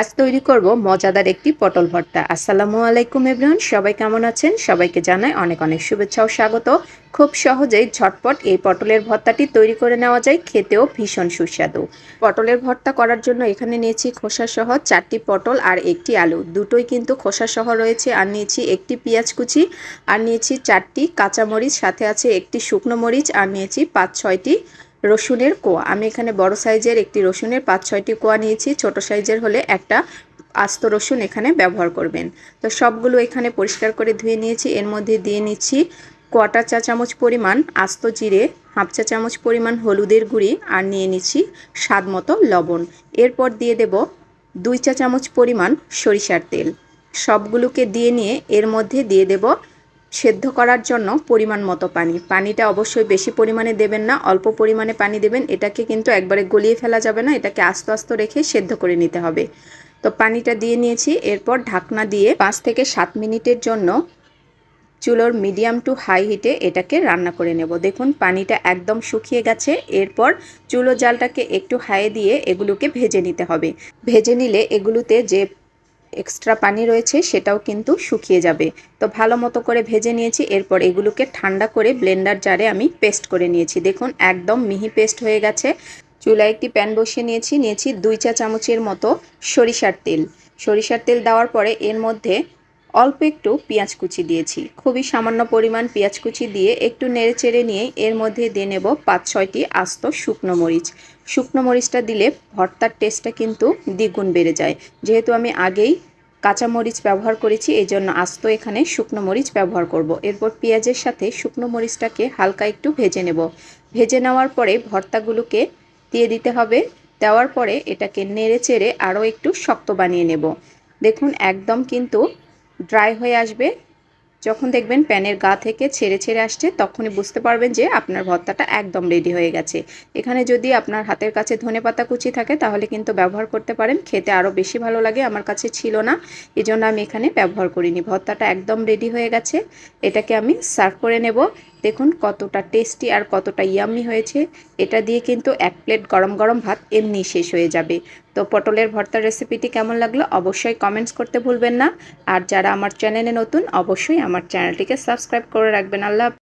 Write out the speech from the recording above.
আজ তৈরি করব মজাদার একটি পটল ভর্তা। আসসালামু আলাইকুম এভরিওয়ান, সবাই কেমন আছেন? সবাইকে জানাই অনেক অনেক শুভেচ্ছা ও স্বাগত। খুব সহজেই ঝটপট এই পটলের ভর্তাটি তৈরি করে নেওয়া যায়, খেতেও ভীষণ সুস্বাদু। পটলের ভর্তা করার জন্য এখানে নিয়েছি খোসা সহ চারটি পটল আর একটি আলু। দুটোই কিন্তু খোসা সহ রয়েছে। আর নিয়েছি একটি পেঁয়াজ কুচি, আর নিয়েছি চারটি কাঁচামরিচ, সাথে আছে একটি শুকনো মরিচ, আর নিয়েছি পাঁচ ছয়টি রসুনের কোয়া। আমি এখানে বড় সাইজের একটি রসুনের পাঁচ, ছয়টি কোয়া নিয়েছি। ছোট সাইজের হলে একটা আস্ত রসুন এখানে ব্যবহার করবেন। তো সবগুলো এখানে পরিষ্কার করে ধুয়ে নিয়েছি। এর মধ্যে দিয়ে নিচ্ছি কোয়াটার চা চামচ পরিমাণ, আস্ত জিরে হাফ চা চামচ পরিমাণ হলুদের গুঁড়ি আর নিয়ে নিচ্ছি স্বাদ মতো লবণ। এরপর দিয়ে দেব দুই চা চামচ পরিমাণ সরিষার তেল। সবগুলোকে দিয়ে নিয়ে এর মধ্যে দিয়ে দেব সেদ্ধ করার জন্য পরিমাণ মতো পানি। পানিটা অবশ্যই বেশি পরিমাণে দেবেন না, অল্প পরিমাণে পানি দেবেন। এটাকে কিন্তু একবারে গলিয়ে ফেলা যাবে না, এটাকে আস্তে আস্তে রেখে সেদ্ধ করে নিতে হবে। তো পানিটা দিয়ে নিয়েছি, এরপর ঢাকনা দিয়ে পাঁচ থেকে সাত মিনিটের জন্য চুলোর মিডিয়াম টু হাই হিটে এটাকে রান্না করে নেব। দেখুন, পানিটা একদম শুকিয়ে গেছে। এরপর চুলো জালটাকে একটু হাই দিয়ে এগুলোকে ভেজে নিতে হবে। ভেজে নিলে এগুলোতে যে এক্সট্রা পানি রয়েছে, সেটাও কিন্তু শুকিয়ে যাবে। তো ভালো মতো করে ভেজে নিয়েছি, এরপর এগুলোকে ঠান্ডা করে ব্লেন্ডার জারে আমি পেস্ট করে নিয়েছি। দেখুন, একদম মিহি পেস্ট হয়ে গেছে। চুলায় একটি প্যান বসিয়ে নিয়েছি নিয়েছি দুই চা চামচের মতো সরিষার তেল। সরিষার তেল দেওয়ার পরে এর মধ্যে অল্প একটু পেঁয়াজ কুচি দিয়েছি। খুবই সামান্য পরিমাণ পেঁয়াজ কুচি দিয়ে একটু নেড়ে চেড়ে নিয়ে এর মধ্যে দিয়ে নেব পাঁচ ছয়টি আস্ত শুকনো মরিচ। শুকনো মরিচটা দিলে ভর্তার টেস্টটা কিন্তু দ্বিগুণ বেড়ে যায়। যেহেতু আমি আগেই কাঁচা মরিচ ব্যবহার করেছি এই জন্য আস্ত এখানে শুকনো মরিচ ব্যবহার করব। এরপর পেঁয়াজের সাথে শুকনো মরিচটাকে হালকা একটু ভেজে নেব। ভেজে নেওয়ার পরে ভর্তাগুলোকে দিয়ে দিতে হবে। দেওয়ার পরে এটাকে নেড়ে চেড়ে আরও একটু শক্ত বানিয়ে নেব। দেখুন, একদম কিন্তু ড্রাই হয়ে আসবে। যখন দেখবেন প্যানের গা থেকে ছেড়ে ছেড়ে আসছে, তখনই বুঝতে পারবেন যে আপনার ভর্তাটা একদম রেডি হয়ে গেছে। এখানে যদি আপনার হাতের কাছে ধনে পাতা কুচি থাকে, তাহলে কিন্তু ব্যবহার করতে পারেন। খেতে আরও বেশি ভালো লাগে, আমার কাছে ছিল না। এজন্য জন্য আমি এখানে ব্যবহার করিনি। ভর্তাটা একদম রেডি হয়ে গেছে। এটাকে আমি সার্ভ করে নেব। দেখুন কতটা টেস্টি আর কতটা ইয়াম্মি হয়েছে। এটা দিয়ে কিন্তু এক প্লেট গরম গরম ভাত এমনি শেষ হয়ে যাবে। তো পটলের ভর্তার রেসিপিটি কেমন লাগল অবশ্যই কমেন্টস করতে ভুলবেন না। আর যারা আমার চ্যানেলে নতুন, অবশ্যই আমার চ্যানেলটিকে সাবস্ক্রাইব করে রাখবেন। আল্লাহ